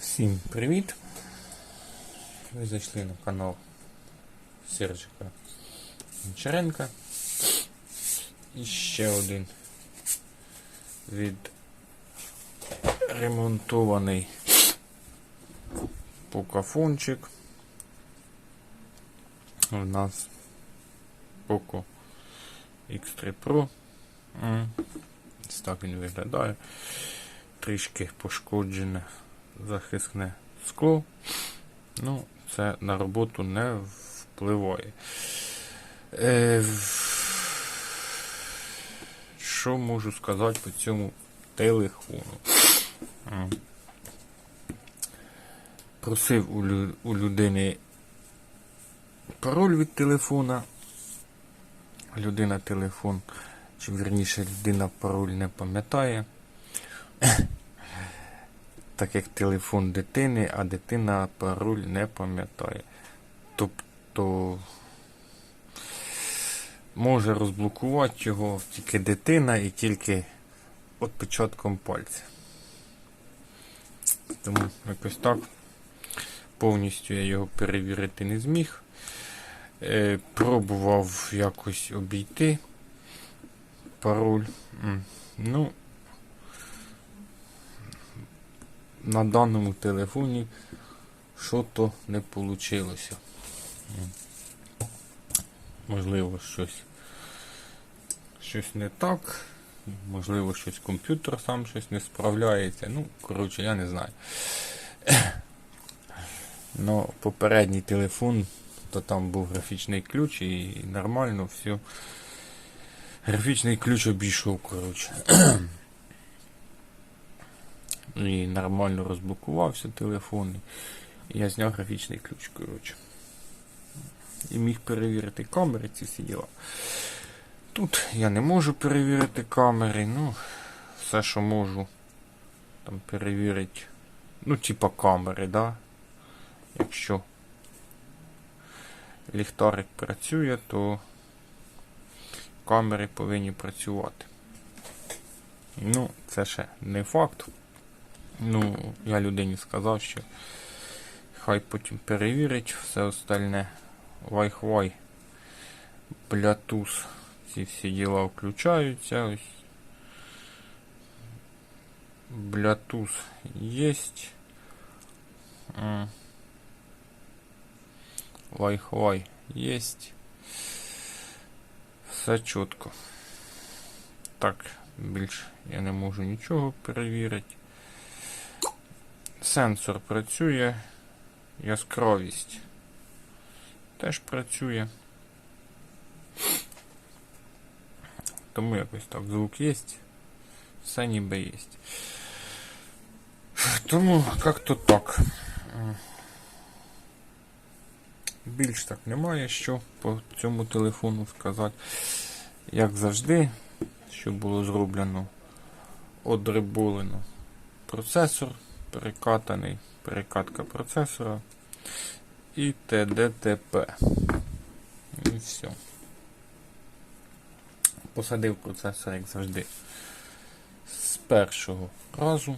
Всім привіт! Ви зайшли на канал Сержика Гончаренка. І ще один від ремонтований покафончик. У нас Poco X3 Pro. Ось так він виглядає. Трішки пошкоджене захисне скло. Ну, це на роботу не впливає. Е, що можу сказати по цьому телефону? Просив у, лю- у людини пароль від телефона. Людина телефон, чи вірніше людина пароль не пам'ятає. Так як телефон дитини, а дитина пароль не пам'ятає. Тобто може розблокувати його тільки дитина і тільки відпечатком пальця. Тому якось так. Повністю я його перевірити не зміг. Е, пробував якось обійти пароль. Ну, на даному телефоні що то не вийшло. Можливо, щось, щось не так. Можливо, щось комп'ютер сам щось не справляється. Ну, коротше, я не знаю. Но попередній телефон, то там був графічний ключ і нормально все. Графічний ключ обійшов, коротше. І нормально розблокувався телефон. І я зняв графічний ключ, коротше. І міг перевірити камери, ці всі діла. Тут я не можу перевірити камери, ну, все, що можу там перевірити. Ну, типа камери, да? Якщо ліхтарик працює, то камери повинні працювати. Ну, це ще не факт. Ну, я людині сказав, що хай потім перевірить все остальне. Wi-Fi, Bluetooth, ці всі діла включаються. Ось. Bluetooth є. Wi-Fi є. Все чітко. Так, більше я не можу нічого перевірити. Сенсор працює, яскравість теж працює. Тому якось так звук є, все ніби є. Тому як-то так. Більш так немає що по цьому телефону сказати. Як завжди, що було зроблено, одрибулено процесор перекатаний, перекатка процесора і ТДТП. І все. Посадив процесор, як завжди, з першого разу,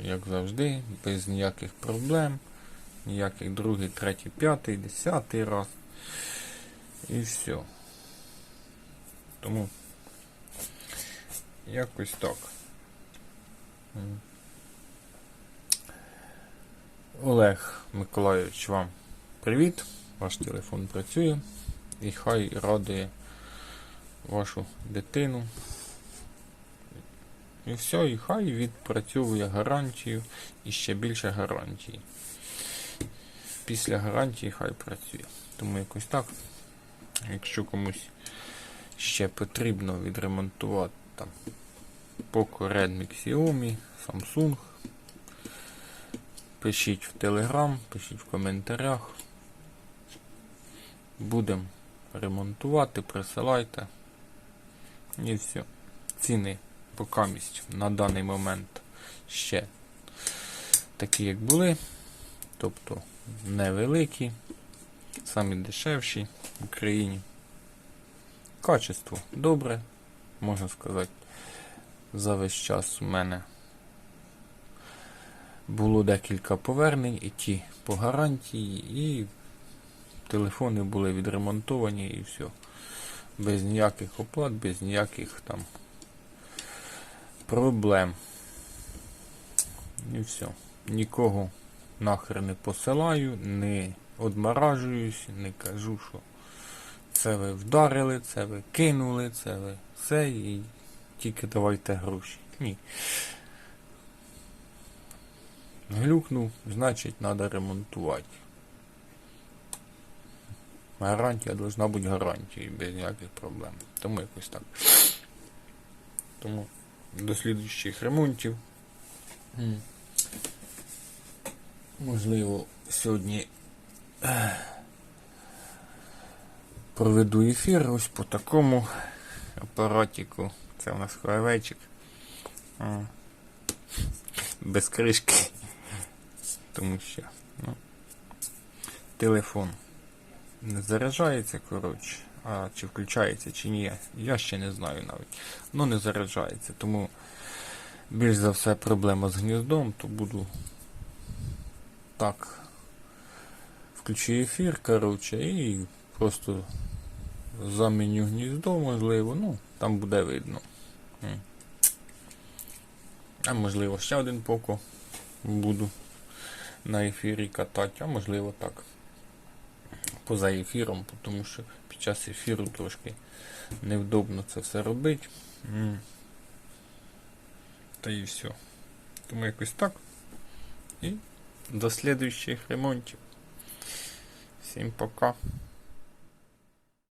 як завжди, без ніяких проблем, ніяких другий, третій, п'ятий, десятий раз. І все. Тому якось так. Олег Миколайович, вам привіт. Ваш телефон працює і хай радує вашу дитину. І все, і хай відпрацьовує гарантію і ще більше гарантії. Після гарантії хай працює. Тому якось так. Якщо комусь ще потрібно відремонтувати там Poco, Redmi, Xiaomi, Samsung. Пишіть в Telegram, пишіть в коментарях. Будемо ремонтувати, присилайте. І все. Ціни покамість на даний момент ще такі, як були. Тобто невеликі, самі дешевші в Україні. качество добре, можна сказати. За весь час у мене було декілька повернень, і ті по гарантії, і телефони були відремонтовані і все. Без ніяких оплат, без ніяких там проблем. І все. Нікого нахер не посилаю, не одморажуюсь, не кажу, що це ви вдарили, це ви кинули, це ви все і тільки давайте гроші. Ні. Глюкнув, значить треба ремонтувати. Гарантія должна бути гарантією, без ніяких проблем. Тому якось так. Тому до слідуючих ремонтів. Можливо, сьогодні проведу ефір ось по такому апаратику. Це у нас Huawei-чик. Без кришки. Тому що ну, телефон не заряджається, коротше. А чи включається, чи ні, я ще не знаю навіть. Ну не заряджається. Тому більш за все проблема з гніздом, то буду так. Включу ефір, коротше, і просто заміню гніздо, можливо, ну, там буде видно. А можливо, ще один поко буду на ефірі катати, а можливо так. Поза ефіром, тому що під час ефіру трошки невдобно це все робити. Та і все. Тому якось так. І до следующих ремонтів. Всім пока.